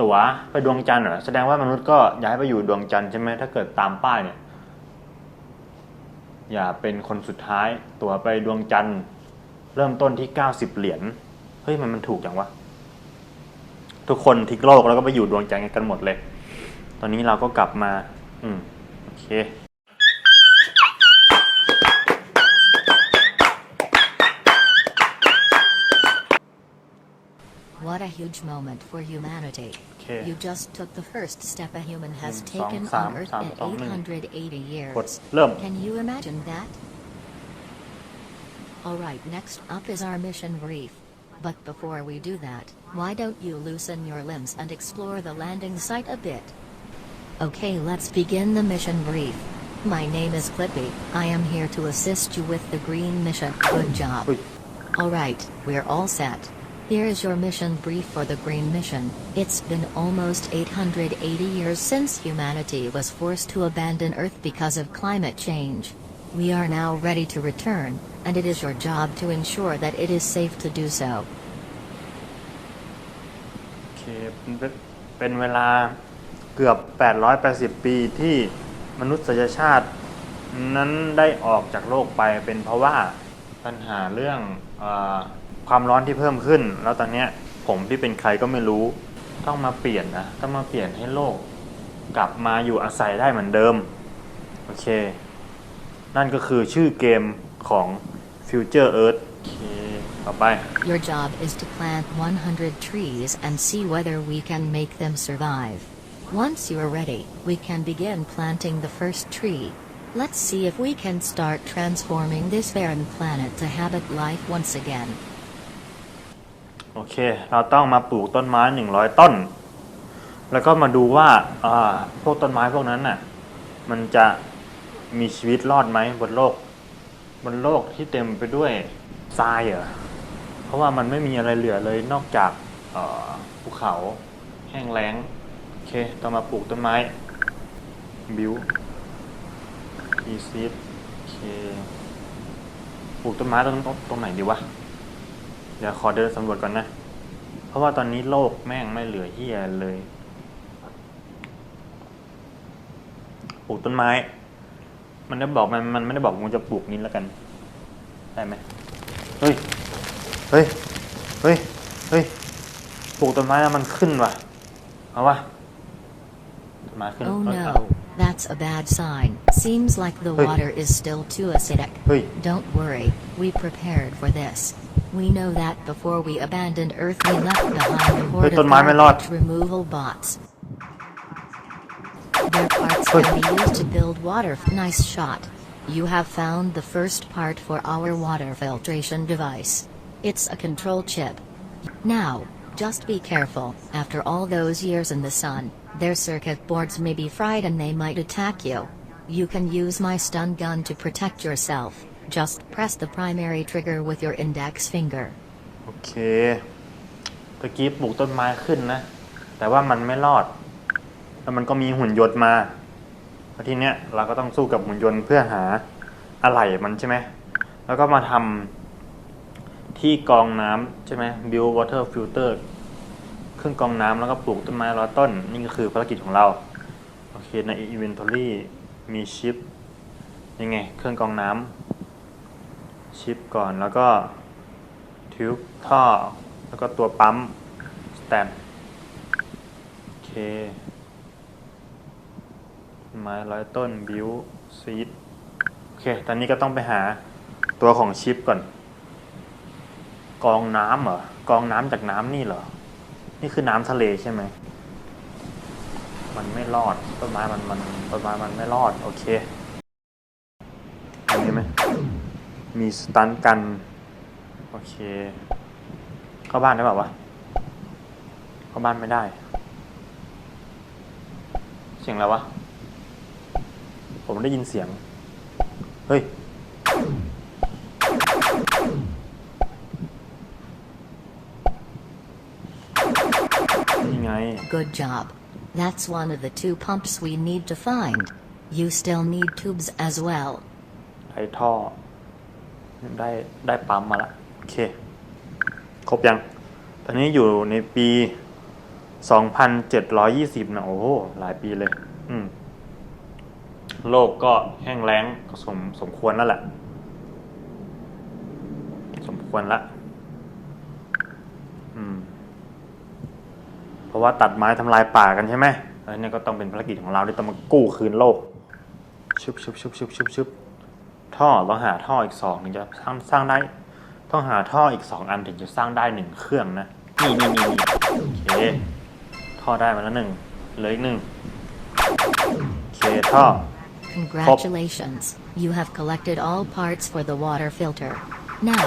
ตั๋วไปดวงจันทร์เหรอแสดงว่ามนุษย์ก็ย้ายไปอยู่ดวงจันทร์ใช่ไหมถ้าเกิดตามป้ายเนี่ย อย่าเป็นคนสุดท้าย ตั๋วไปดวงจันทร์ เริ่มต้นที่90เหรียญเฮ้ยมันมันถูกจังวะทุกคนทิ้งโลกแล้วก็ไปอยู่ดวงจันทร์กันหมดเลย ตอนนี้เราก็กลับมา อืมโอเค a huge moment for humanity. โอเค You just took the first step a human has Mm, taken song, on sam, Earth sam, in song, mm. 880 กด years. เริ่ม Can you imagine that? Alright, next up is our mission brief. But before we do that, why don't you loosen your limbs and explore the landing site a bit? Okay, let's begin the mission brief. My name is Clippy. I am here to assist you with the green mission. Good job. อุ้ย Alright, we're all set. Here is your mission brief for the Green Mission. It's been almost 880 years since humanity was forced to abandon Earth because of climate change. We are now ready to return, and it is your job to ensure that it is safe to do so. โอเคเป็นเวลาเกือบ 880 ปีที่มนุษยชาติ นั้นได้ออกจากโลกไปเป็นเพราะว่าปัญหาเรื่องอ ความร้อนที่เพิ่มขึ้น แล้วตอนเนี้ยผมที่เป็นใครก็ไม่รู้ ต้องมาเปลี่ยนนะต้องมาเปลี่ยนให้โลก กลับมาอยู่อาศัยได้เหมือนเดิม โอเค นั่นก็คือชื่อเกมของ Future Earth โอเคต่อไป Your job is to plant 100 trees and see whether we can make them survive. Once you are ready, we can begin planting the first tree. Let's see if we can start transforming this barren planet to habit life once again. โอเค เราต้องมาปลูกต้นไม้หนึ่งร้อยต้น แล้วก็มาดูว่าอ่าพวกต้นไม้พวกนั้นน่ะ มันจะมีชีวิตรอดไหมบนโลก บนโลกที่เต็มไปด้วยทรายเหรอเพราะว่ามันไม่มีอะไรเหลือเลยนอกจากภูเขาแห้งแล้ง โอเค ต้องมาปลูกต้นไม้ บิวพีซีดโอเค ปลูกต้นไม้ตรงตรงตรงไหนดีวะ เดี๋ยวขอเดินสำรวจก่อนนะ เพราะว่าตอนนี้โลกแม่งไม่เหลือเฮียเลยปลูกต้นไม้ มันได้บอกมันมันไม่ได้บอกมึงจะปลูกนี้แล้วกัน ได้ไหมเฮ้ย เฮ้ย เฮ้ย เฮ้ย ปลูกต้นไม้แล้วมันขึ้นว่ะ เอาวะต้นไม้ขึ้น Oh เอ้ย no, that's a bad sign. Seems like the Hey. water is still too acidic. เฮ้ย Don't worry, we prepared for this. We know that before we abandoned Earth we left behind a horde of garbage removal bots. Their parts can be used to build water. Nice shot. You have found the first part for our water filtration device. It's a control chip. Now, just be careful. After all those years in the sun, their circuit boards may be fried and they might attack you. You can use my stun gun to protect yourself. Just press the primary trigger with your index finger. โอเค ตะกี้ปลูกต้นไม้ขึ้นนะ แต่ว่ามันไม่รอด แล้วมันก็มีหุ่นยนต์มาแล้วทีเนี้ยเราก็ต้องสู้กับหุ่นยนต์เพื่อหาอะไหล่มันใช่ไหม แล้วก็มาทำที่กรองน้ำใช่ไหม build water filter เครื่องกรองน้ำแล้วก็ปลูกต้นไม้ร้อยต้น นี่ก็คือภารกิจของเรา โอเค ใน inventory มีชิปยังไง เครื่องกรองน้ำ ชิปก่อนแล้วก็ทิวท่อ แล้วก็ตัวปั๊มสแตนโอเค ไม้ร้อยต้นบิวซีดโอเค ตอนนี้ก็ต้องไปหาตัวของชิปก่อน กองน้ำเหรอ กองน้ำจากน้ำนี่เหรอ นี่คือน้ำทะเลใช่ไหมมันไม่รอดต้นไม้มันมันต้นไม้มันไม่รอด โอเค มีสตันกัน โอเค เข้าบ้านได้เปล่าวะ เข้าบ้านไม่ได้ เสียงอะไรวะ ผมได้ยินเสียง เฮ้ยนี่ไง Good job. That's one of the two pumps we need to find. You still need tubes as well. ได้ท่อ ได้ได้ปั๊มมาละโอเค ครบยัง ตอนนี้อยู่ในปีสองพันเจ็ดร้อยยี่สิบนะโอ้โห หลายปีเลย อืม โลกก็แห้งแล้งก็สมสมควรแล้วแหละ สมควรละ อืม เพราะว่าตัดไม้ทำลายป่ากันใช่ไหมแล้วเนี่ยก็ต้องเป็นภารกิจของเราที่ต้องมากู้คืนโลกชุบชุบชุบชุบชุบชุบ ท่อต้องหาท่ออีกสองถึงจะสร้างสร้างได้ ต้องหาท่ออีกสองอันถึงจะสร้างได้หนึ่งเครื่องนะนี่นี่นี่นี่โอเคท่อได้มาแล้วหนึ่งเหลืออีกหนึ่งโอเคท่อ Congratulations, you have collected all parts for the water filter. Now,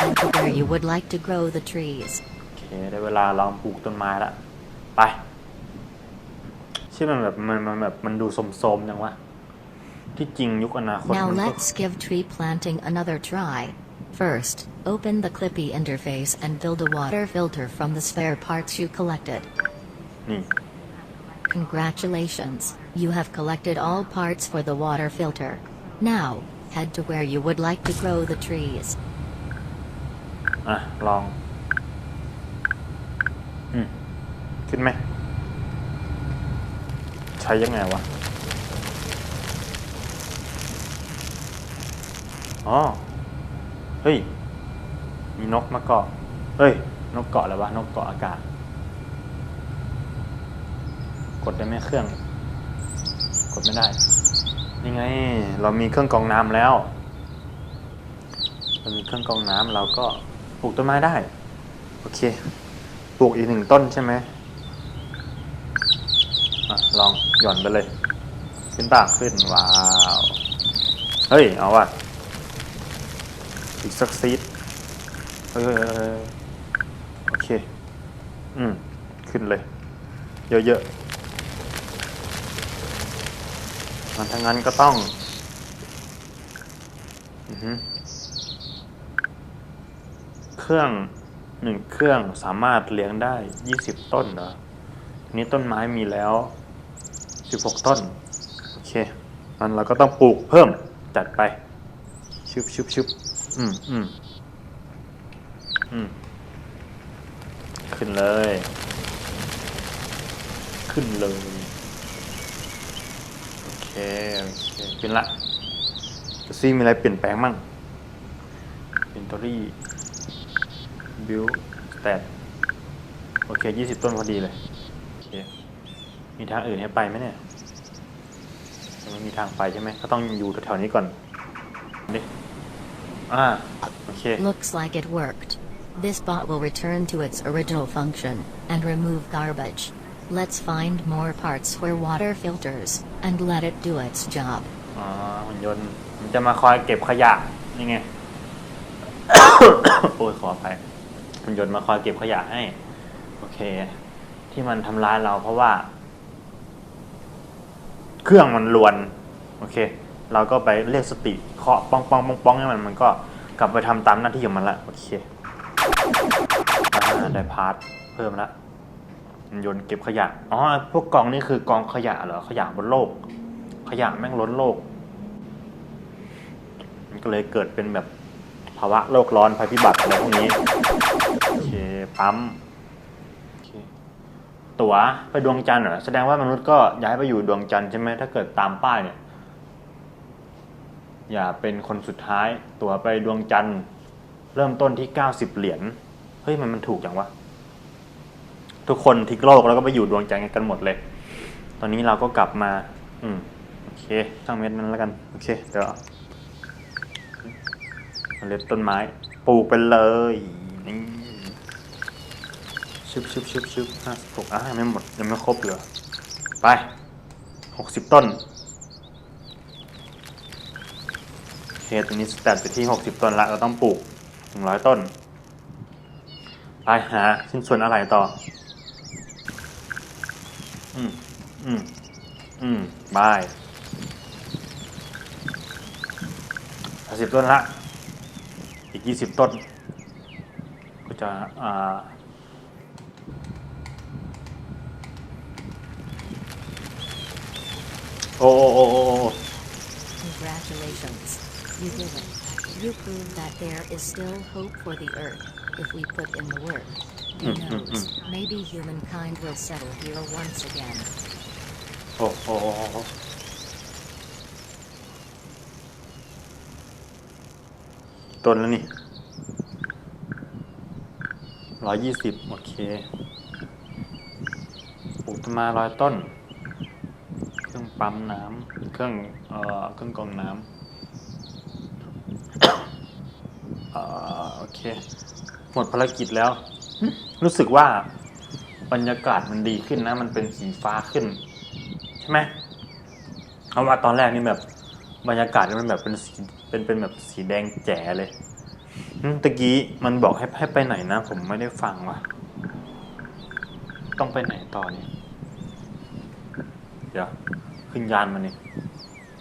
head to where you would like to grow the trees. โอเคได้เวลาลองปลูกต้นไม้ละ ไป ชื่อมันแบบมันมันแบบมันดูสมๆจังวะ ที่จริงยุคอนาคต Now มันก็ let's give tree planting another try. First, open the Clippy interface and build a water filter from the spare parts you collected. นี่ Congratulations, you have collected all parts for the water filter. Now, head to where you would like to grow the trees. อ่ะ ลอง อืม ขึ้นไหม ใช้ยังไงวะ อ๋อ เฮ้ย มีนกมาเกาะ เฮ้ย นกเกาะอะไรวะ นกเกาะอากาศ กดได้ไหมเครื่อง กดไม่ได้นี่ไง เรามีเครื่องกรองน้ำแล้ว เรามีเครื่องกรองน้ำเราก็ปลูกต้นไม้ได้ โอเค ปลูกอีกหนึ่งต้นใช่ไหมอลองหย่อนไปเลย ขึ้นตากขึ้น ว้าว เฮ้ย เอาว่ะ อีกสักซีดเออโอเค อืม ขึ้นเลย เยอะๆมันทั้งนั้นก็ต้องอืเครื่องหนึ่งเครื่องสามารถเลี้ยงได้ยี่สิบต้นเหรอทีนี้ต้นไม้มีแล้วสิบหกต้น โอเคมันเราก็ต้องปลูกเพิ่มจัดไป ชุบชุบชุบ อืมอืมอืมขึ้นเลย ขึ้นเลย โอเค โอเคขึ้นละดูซิมีอะไรเปลี่ยนแปลงมั่ง inventory build stat โอเค20ต้นพอดีเลย โอเค มีทางอื่นให้ไปไหมเนี่ยยังไม่มีทางไปใช่ไหมก็ต้องอยู่แถวๆนี้ก่อนดิ อ่าโอเค Looks like it worked. This bot will return to its original function and remove garbage. Let's find more parts for water filters and let it do its job. อ๋อหุ่นยนต์มันจะมาคอยเก็บขยะนี่ไง โอ้ยขออภัยหุ่นยนต์มาคอยเก็บขยะให้ โอเค ที่มันทำร้ายเราเพราะว่า เครื่องมันลวน โอเค เราก็ไปเรียกสติเคาะป้องป้องป้องป้องให้มันมันก็กลับไปทำตามหน้าที่ของมันละโอเคได้พาร์ทเพิ่มละยนต์เก็บขยะอ๋อพวกกองนี่คือกองขยะเหรอขยะบนโลก ขยะแม่งล้นโลก มันก็เลยเกิดเป็นแบบภาวะโลกร้อนภัยพิบัติอะไรพวกนี้โอเคปั๊มโอเคตั๋วไปดวงจันทร์เหรอแสดงว่ามนุษย์ก็ย้ายไปอยู่ดวงจันทร์ใช่ไหมถ้าเกิดตามป้ายเนี่ย อย่าเป็นคนสุดท้าย ตั๋วไปดวงจันทร์เริ่มต้นที่เก้าสิบเหรียญ เฮ้ยมันมันถูกจังวะ ทุกคนทิ้งโลกแล้วก็ไปอยู่ดวงจันทร์กันหมดเลย ตอนนี้เราก็กลับมา อืม โอเคช่างเม็ดนั้นแล้วกัน โอเค เดี๋ยวเล็ดต้นไม้ ปลูกไปเลย นี่ชึบชึบชึบชึบห้าสิบหกอะยังไม่หมด ยังไม่ครบเหรอ ไปหกสิบต้น โอ เคตอนนี้สแตทไปที่หกสิบต้นละ เราต้องปลูกหนึ่งร้อยต้น ไปหาชิ้นส่วนอะไรต่อ อืม อืม อืมบายสิบต้นละ อีกยี่สิบต้น ก็จะ อ่าโอ้โอ้โอ้โอ้โอ้ Congratulations. You did it. You proved that there is still hope for the Earth if we put in the work. Who Mm, mm, knows? Maybe humankind will settle here once again. โอ้โหต้นแล้วนี่ร้อยยี่สิบโอเคปลูกต้นไม้ร้อยต้น เครื่องปั๊มน้ำเครื่องเอ่อเครื่องกรองน้ำ เอ่อ โอ เค หมดภารกิจแล้ว รู้สึกว่าบรรยากาศมันดีขึ้นนะ มันเป็นสีฟ้าขึ้น ใช่ไหมเพราะว่าตอนแรกนี่แบบบรรยากาศมันแบบเป็นสีเป็นเป็นแบบสีแดงแจ๋เลยอืมตะกี้มันบอกให้ให้ไปไหนนะ ผมไม่ได้ฟังว่ะ ต้องไปไหนต่อเนี่ยเดี๋ยวขึ้นยานมานี่